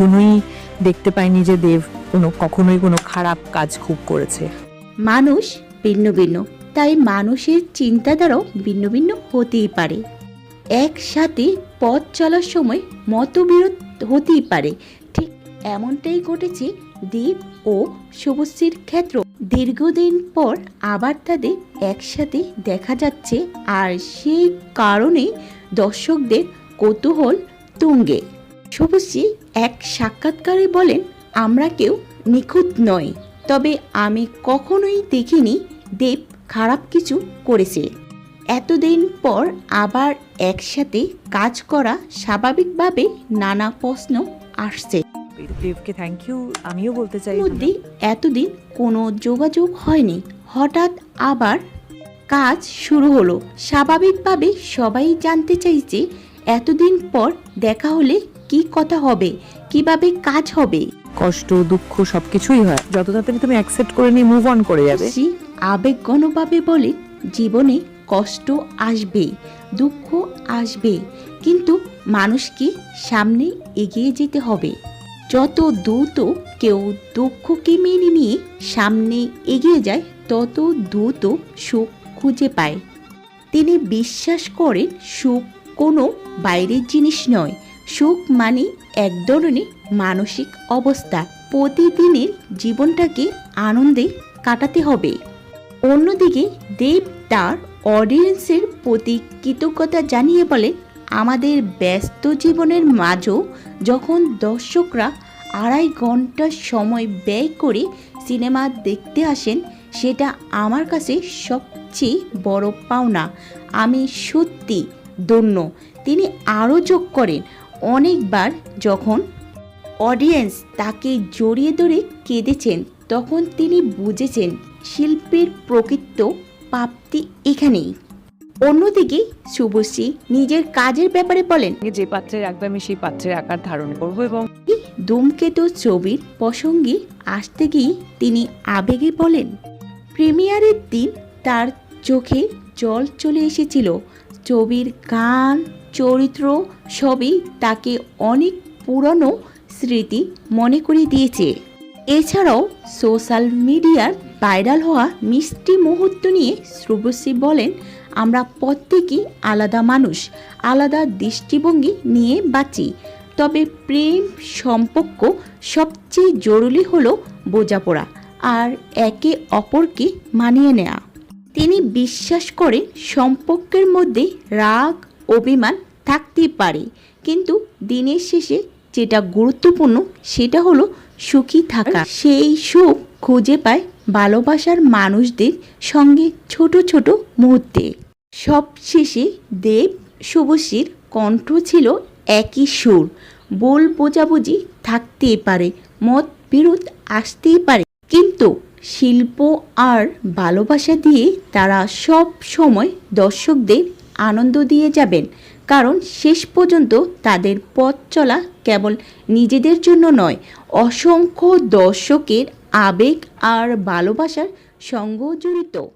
কখনোই দেখতে পাইনি যে দেব কোনো, কখনোই কোনো খারাপ কাজ খুব করেছে। মানুষ ভিন্ন ভিন্ন, তাই মানুষের চিন্তাধারাও ভিন্ন ভিন্ন হতেই পারে। একসাথে পথ চলার সময় মতবিরোধ হতেই পারে। ঠিক এমনটাই ঘটেছে দীপ ও শুভশ্রীর ক্ষেত্র। দীর্ঘদিন পর আবার তাদের একসাথে দেখা যাচ্ছে, আর সেই কারণে দর্শকদের কৌতূহল তুঙ্গে। শুভশ্রী এক সাক্ষাৎকারে বলেন আমরা কেউ নিখুঁত নয় তবে আমি কখনোই দেখিনি দেব খারাপ কিছু করেছে। এতদিন পর আবার একসাথে কাজ করা স্বাভাবিকভাবে নানা প্রশ্ন আসছে। দেবকে থ্যাংক ইউ আমিও বলতে চাই মধ্যে এতদিন কোনো যোগাযোগ হয়নি। হঠাৎ আবার কাজ শুরু হলো। স্বাভাবিকভাবে সবাই জানতে চাইছে এতদিন পর দেখা হলে কি কথা হবে? কীভাবে কাজ হবে? কষ্ট দুঃখ সবকিছুই হয়। যত তাড়াতাড়ি তুমি অ্যাকসেপ্ট করে নিয়ে মুভ অন করে যাবে। খুশি আবেগঘনভাবে বলে জীবনে কষ্ট আসবে দুঃখ আসবে কিন্তু মানুষকে সামনে এগিয়ে যেতে হবে। যত দ্রুত কেউ দুঃখকে মেনে নিয়ে সামনে এগিয়ে যায় তত দ্রুত সুখ খুঁজে পায়। তিনি বিশ্বাস করেন সুখ কোনো বাইরের জিনিস নয় সুখ মানে এক ধরনের মানসিক অবস্থা। প্রতিদিনের জীবনটাকে আনন্দে কাটাতে হবে। অন্যদিকে দেব তার অডিয়েন্সের প্রতি কৃতজ্ঞতা জানিয়ে বলেন, আমাদের ব্যস্ত জীবনের মাঝেও যখন দর্শকরা আড়াই ঘণ্টা সময় ব্যয় করে সিনেমা দেখতে আসেন, সেটা আমার কাছে সবচেয়ে বড় পাওনা। আমি সত্যি ধন্য। তিনি আরও যোগ করেন অনেকবার যখন অডিয়েন্স তাকে জড়িয়ে ধরে কেঁদেছেন তখন তিনি বুঝেছেন শিল্পের প্রকৃত প্রাপ্তি এখানেই। অন্যদিকে শুভশ্রী নিজের কাজের ব্যাপারে বলেন যে পাত্রে রাখবে আমি সেই পাত্রের আকার ধারণ করব এবং ধূমকেতু ছবির প্রসঙ্গে আসতে গিয়ে তিনি আবেগে বলেন প্রিমিয়ারের দিন তার চোখে জল চলে এসেছিল ছবির গান, চরিত্র সবই তাকে অনেক পুরনো স্মৃতি মনে করে দিয়েছে। এছাড়াও সোশ্যাল মিডিয়ার ভাইরাল হওয়া মিষ্টি মুহূর্ত নিয়ে শুভশ্রী বলেন, আমরা প্রত্যেকেই আলাদা মানুষ, আলাদা দৃষ্টিভঙ্গি নিয়ে বাঁচি। তবে প্রেম সম্পর্ক সবচেয়ে জরুরি হলো বোঝাপড়া আর একে অপরকে মানিয়ে নেওয়া তিনি বিশ্বাস করেন সম্পর্কের মধ্যে রাগ, অভিমান থাকতেই পারে। কিন্তু দিনের শেষে যেটা গুরুত্বপূর্ণ, সেটা হলো সুখী থাকা। সেই সুখ খুঁজে পায় ভালোবাসার মানুষদের সঙ্গে ছোট ছোট মুহূর্তে। সবশেষে দেব শুভশ্রীর কণ্ঠ ছিল একই সুর। বল বোঝাবুঝি থাকতেই পারে মত বিরোধ আসতেই পারে। কিন্তু শিল্প আর ভালোবাসা দিয়ে তারা সব সময় দর্শকদের আনন্দ দিয়ে যাবেন। কারণ শেষ পর্যন্ত তাদের পথ চলা কেবল নিজেদের জন্য নয়, অসংখ্য দর্শকের আবেগ আর ভালোবাসার সঙ্গ জড়িত।